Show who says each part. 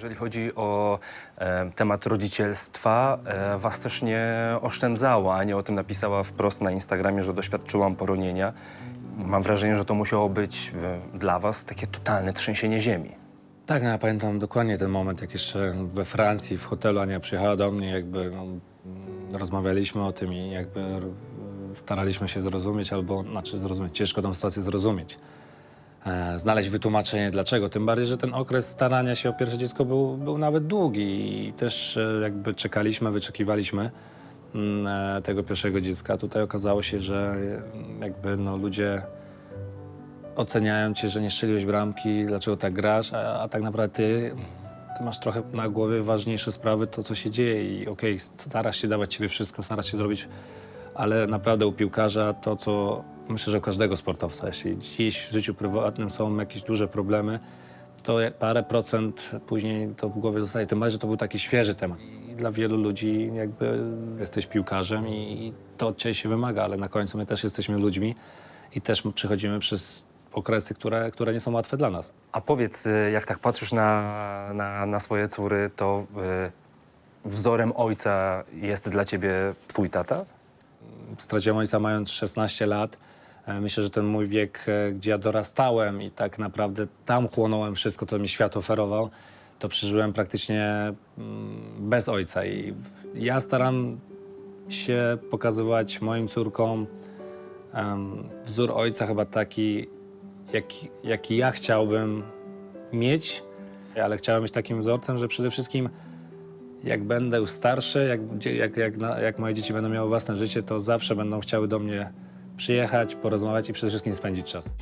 Speaker 1: Jeżeli chodzi o e, temat rodzicielstwa, e, was też nie oszczędzała. Ania o tym napisała wprost na Instagramie, że doświadczyłam poronienia. Mam wrażenie, że to musiało być e, dla was takie totalne trzęsienie ziemi.
Speaker 2: Tak, no ja pamiętam dokładnie ten moment, jak jeszcze we Francji, w hotelu Ania przyjechała do mnie, jakby no, rozmawialiśmy o tym i jakby r- staraliśmy się zrozumieć, albo, znaczy zrozumieć, ciężko tą sytuację zrozumieć. E, znaleźć wytłumaczenie dlaczego, tym bardziej, że ten okres starania się o pierwsze dziecko był, był nawet długi i też e, jakby czekaliśmy, wyczekiwaliśmy mm, e, tego pierwszego dziecka. Tutaj okazało się, że jakby no, ludzie oceniają cię, że nie strzeliłeś bramki, dlaczego tak grasz, a, a tak naprawdę ty, ty masz trochę na głowie ważniejsze sprawy, to co się dzieje i okej, starasz się dawać ciebie wszystko, starasz się zrobić, ale naprawdę u piłkarza to, co myślę, że u każdego sportowca, jeśli dziś w życiu prywatnym są jakieś duże problemy, to parę procent później to w głowie zostaje, tym bardziej, że to był taki świeży temat. I dla wielu ludzi jakby jesteś piłkarzem i, to od ciebie się wymaga, ale na końcu my też jesteśmy ludźmi i też przechodzimy przez okresy, które, które nie są łatwe dla nas.
Speaker 1: A powiedz, e, jak tak patrzysz na, na, na swoje córy, to e, wzorem ojca jest dla ciebie twój tata?
Speaker 2: Straciłem ojca mając 16 lat. E, Myślę, że ten mój wiek, e, gdzie ja dorastałem i tak naprawdę tam chłonąłem wszystko, co mi świat oferował, to przeżyłem praktycznie mm, bez ojca. I ja staram się pokazywać moim córkom wzór ojca chyba taki, jaki, jaki ja chciałbym mieć, ale chciałem być takim wzorcem, że przede wszystkim jak będę starszy, jak, jak, jak, jak moje dzieci będą miały własne życie, to zawsze będą chciały do mnie przyjechać, porozmawiać i przede wszystkim spędzić czas.